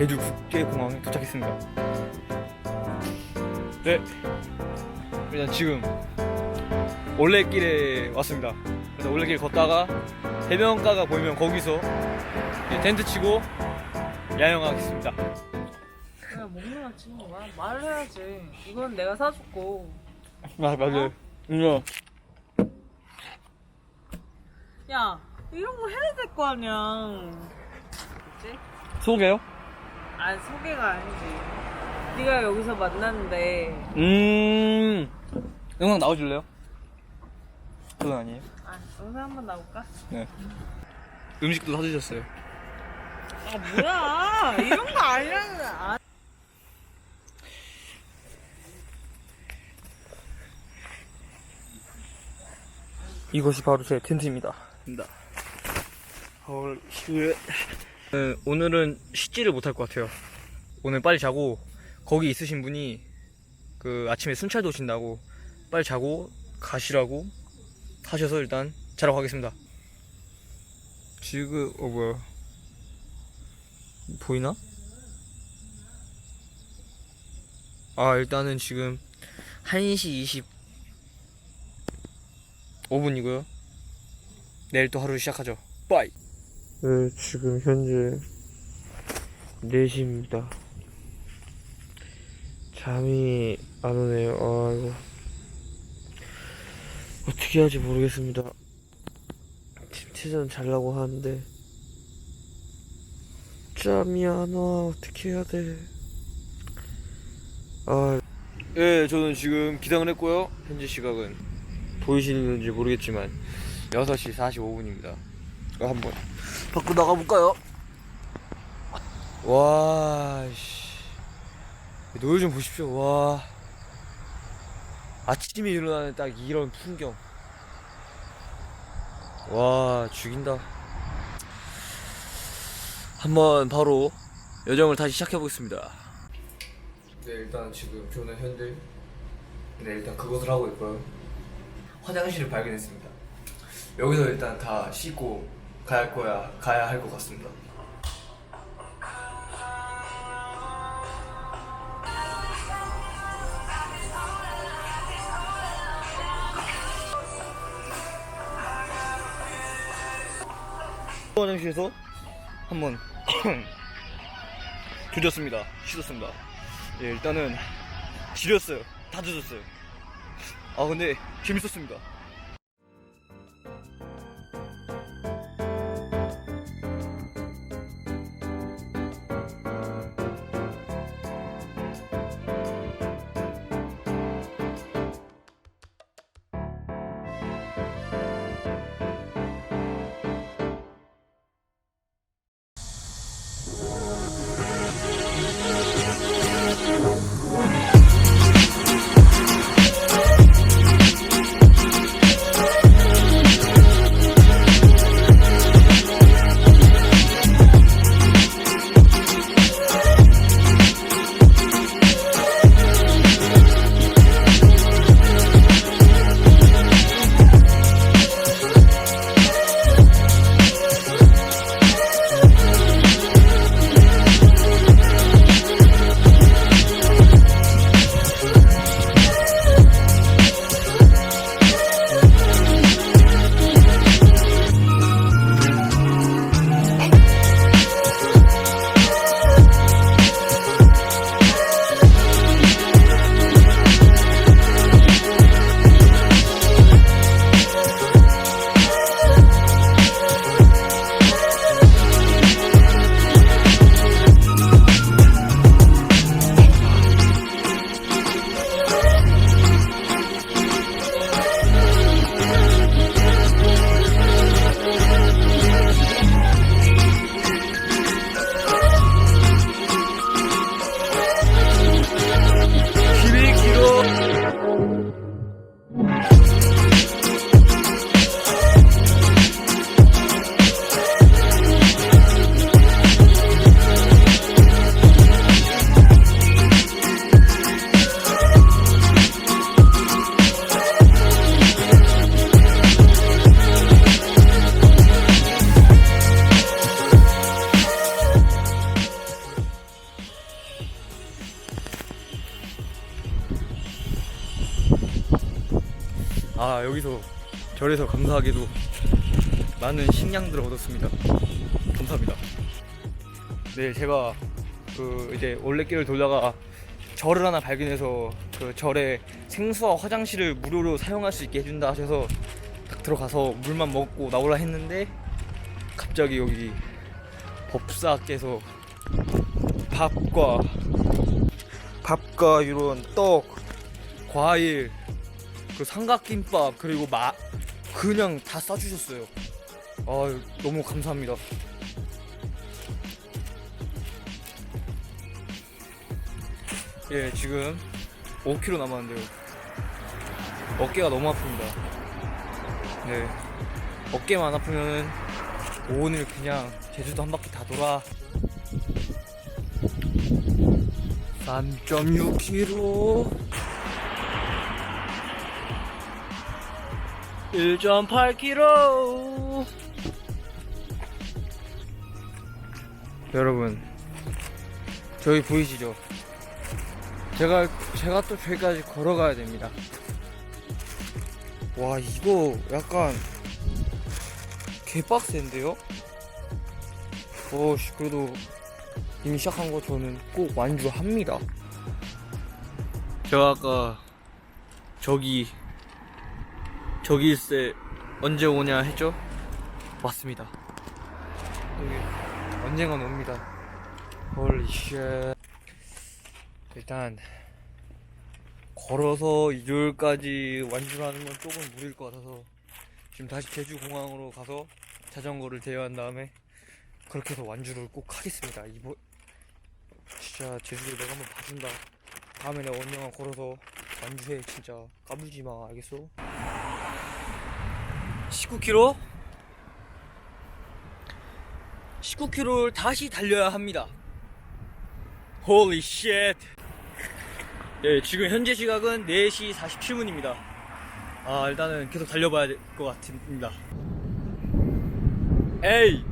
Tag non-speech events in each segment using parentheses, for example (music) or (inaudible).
왔습니다. 네. 일단 지금 올레길에 왔습니다. 그래서 올레길 걷다가 해변가가 보이면 거기서 텐트 치고 야영하겠습니다. 야 먹는 거 치는 거야? 말을 해야지. 이건 내가 사줬고. 아 맞아요. 이거 야 이런 거 해야 될 거 아니야. 그치? 소개요? 아니 소개가 아니지. 네가 여기서 만났는데 음. 영상 나와줄래요? 그건 아니에요. 아 영상 한번 나올까? 네. 음식도 사주셨어요. 아 뭐야 이런 거 아니라는 아, 이것이 바로 제 텐트입니다. 헐, 휴. 네, 오늘은 씻지를 못할 것 같아요. 오늘 빨리 자고 거기 있으신 분이 그 아침에 순찰 도신다고 빨리 자고 가시라고 하셔서 일단 자러 가겠습니다. 지금 어 뭐야 보이나? 아 일단은 지금 1시 25분이고요. 내일 또 하루 시작하죠. 빠이. 네, 지금 현재 4시입니다. 잠이 안 오네요. 아이고. 어떻게 할지 모르겠습니다. 팀 체전 잘라고 하는데 잠이 안 와. 어떻게 해야 돼? 아, 예, 저는 지금 기상을 했고요. 현재 시각은 보이시는지 모르겠지만 6시 45분입니다. 한번 밖으로 나가볼까요? 와, 씨. 노을 좀 보십시오. 와. 아침에 일어나는 딱 이런 풍경. 와, 죽인다. 한번 바로 여정을 다시 시작해 보겠습니다. 네, 일단 지금 저는 현재 네, 일단 그것을 하고 있고요. 화장실을 발견했습니다. 여기서 일단 다 씻고 가야 할 거야 가야 할 것 같습니다. 화장실에서 한번 (clears throat) 조졌습니다. 씻었습니다. 예, 일단은 지렸어요. 다 젖었어요. 아 근데 재밌었습니다. 아 여기서 절에서 감사하게도 많은 식량들을 얻었습니다. 감사합니다. 네 제가 그 이제 올레길을 돌다가 절을 하나 발견해서 그 절에 생수와 화장실을 무료로 사용할 수 있게 해준다 하셔서 딱 들어가서 물만 먹고 나오라 했는데 갑자기 여기 법사께서 밥과 밥과 이런 떡, 과일, 그 삼각김밥 그리고 마 그냥 다 싸주셨어요. 아 너무 감사합니다. 예 지금 5km 남았는데요. 어깨가 너무 아픕니다. 네 어깨만 아프면은 오늘 그냥 제주도 한 바퀴 다 돌아. 3.6km 1.8km 여러분 저기 보이시죠? 제가 제가 또 저기까지 걸어가야 됩니다. 와 이거 약간 개빡센데요? 오씨 그래도 이미 시작한 거 저는 꼭 완주합니다. 제가 아까 저기 저기 있을 때 언제 오냐 했죠? 왔습니다. 여기 언젠간 옵니다. 홀리 쉣. 일단 걸어서 이절까지 완주를 하는 건 조금 무리일 것 같아서 지금 다시 제주 공항으로 가서 자전거를 대여한 다음에 그렇게 해서 완주를 꼭 하겠습니다. 이번 진짜 제주도 내가 한번 봐준다. 다음에 내가 언젠가 걸어서 완주해 진짜 까불지 마 알겠어? 19km 19km를 다시 달려야 합니다. Holy shit. 예, 지금 현재 시각은 4시 47분입니다. 아, 일단은 계속 달려봐야 될 것 같습니다. 에이!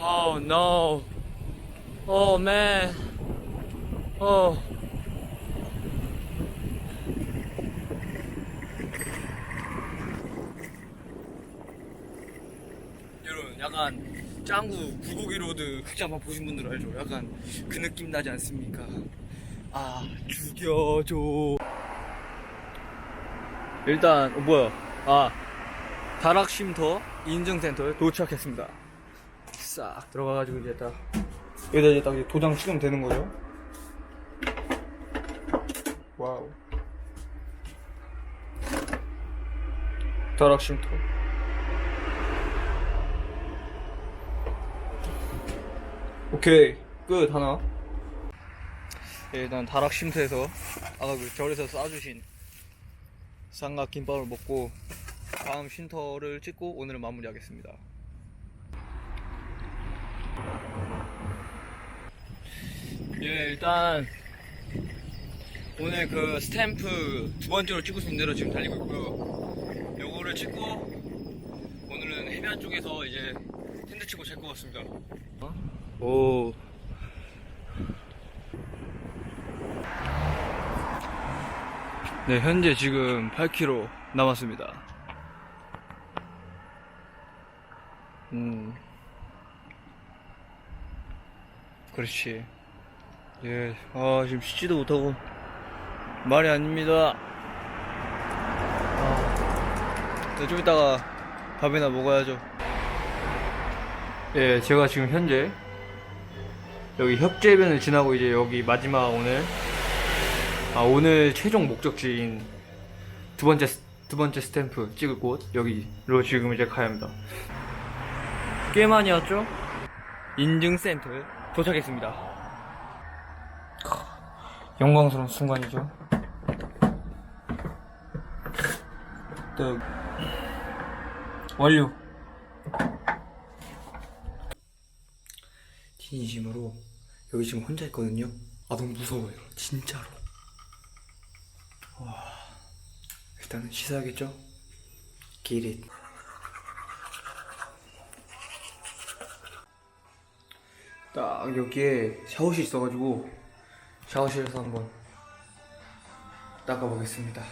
Oh no. Oh man. Oh. 여러분 약간 짱구 불고기 로드 흑자만 보신 분들 알죠? 약간 그 느낌 나지 않습니까? 아 죽여줘 일단 어, 뭐야 아 다락쉼터 인증센터에 도착했습니다 싹 들어가가지고 이제 딱 여기다 이제 딱 도장 찍으면 되는 거죠 와우 다락쉼터 오케이 끝 하나. 예, 일단 다락 쉼터에서 아까 그 절에서 싸주신 삼각 김밥을 먹고 다음 쉼터를 찍고 오늘은 마무리하겠습니다. 예 일단 오늘 그 스탬프 두 번째로 수 있는 대로 지금 달리고 있고요 요거를 찍고 오늘은 해변 쪽에서 이제 텐트 치고 잘 것 같습니다 오. 네, 현재 지금 8km 남았습니다. 음. 그렇지. 예, 아, 지금 씻지도 못하고, 말이 아닙니다. 네, 좀 이따가 밥이나 먹어야죠. 예, 제가 지금 현재 여기 협재변을 지나고 이제 여기 마지막 오늘 아 오늘 최종 목적지인 두 번째 스- 두 번째 스탬프 찍을 곳 여기로 지금 이제 가야 합니다. 꽤 많이 왔죠? 인증센터에 도착했습니다. 크, 영광스러운 순간이죠. 또 완료. 진심으로 여기 지금 혼자 있거든요. 아 너무 무서워요. 진짜로. 와 일단은 씻어야겠죠? 기릿. 딱 여기에 샤워실 있어가지고 샤워실에서 한번 닦아보겠습니다.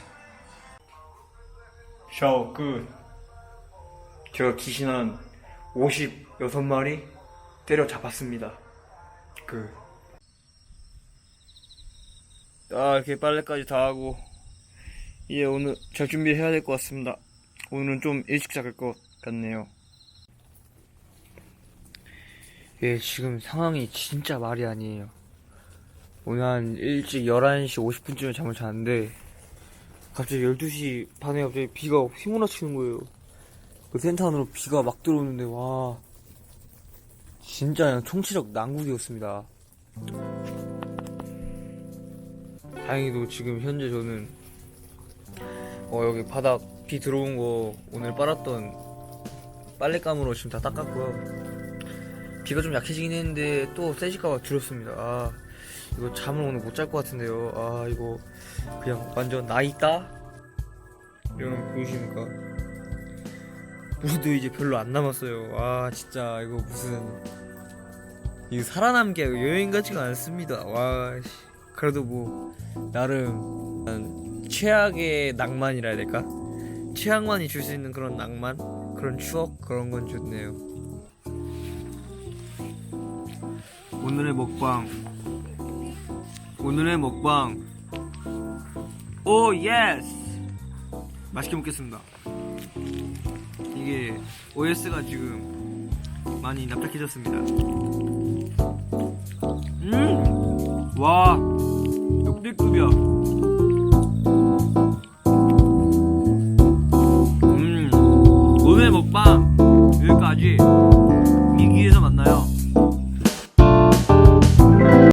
샤워 끝. 제가 귀신 한 56마리 때려잡았습니다. 그. 아, 이렇게 빨래까지 다 하고, 이제 오늘 잘 준비해야 될 것 같습니다. 오늘은 좀 일찍 자갈 것 같네요. 예, 지금 상황이 진짜 말이 아니에요. 오늘 한 일찍 11시 50분쯤에 잠을 잤는데, 갑자기 12시 반에 갑자기 비가 휘몰아치는 거예요. 그 센터 안으로 비가 막 들어오는데, 와. 진짜 그냥 총체적 난국이었습니다. 다행히도 지금 현재 저는, 어, 여기 바닥 비 들어온 거 오늘 빨았던 빨랫감으로 지금 다 닦았고요. 비가 좀 약해지긴 했는데 또 세질까봐 두렵습니다. 아, 이거 잠을 오늘 못 잘 것 같은데요. 아, 이거 그냥 완전 나 있다? 이런 보이십니까? 물도 이제 별로 안 남았어요. 아, 진짜 이거 무슨 이거 살아남기 여행 같지가 않습니다. 와, 씨. 그래도 뭐 나름 난 최악의 낭만이라 해야 될까? 최악만이 줄 수 있는 그런 낭만, 그런 추억 그런 건 좋네요. 오늘의 먹방 오늘의 먹방 오 예스 맛있게 먹겠습니다 이게 OS가 지금 많이 납작해졌습니다. 음와! 역대급이야. 음! 오늘 먹방 여기까지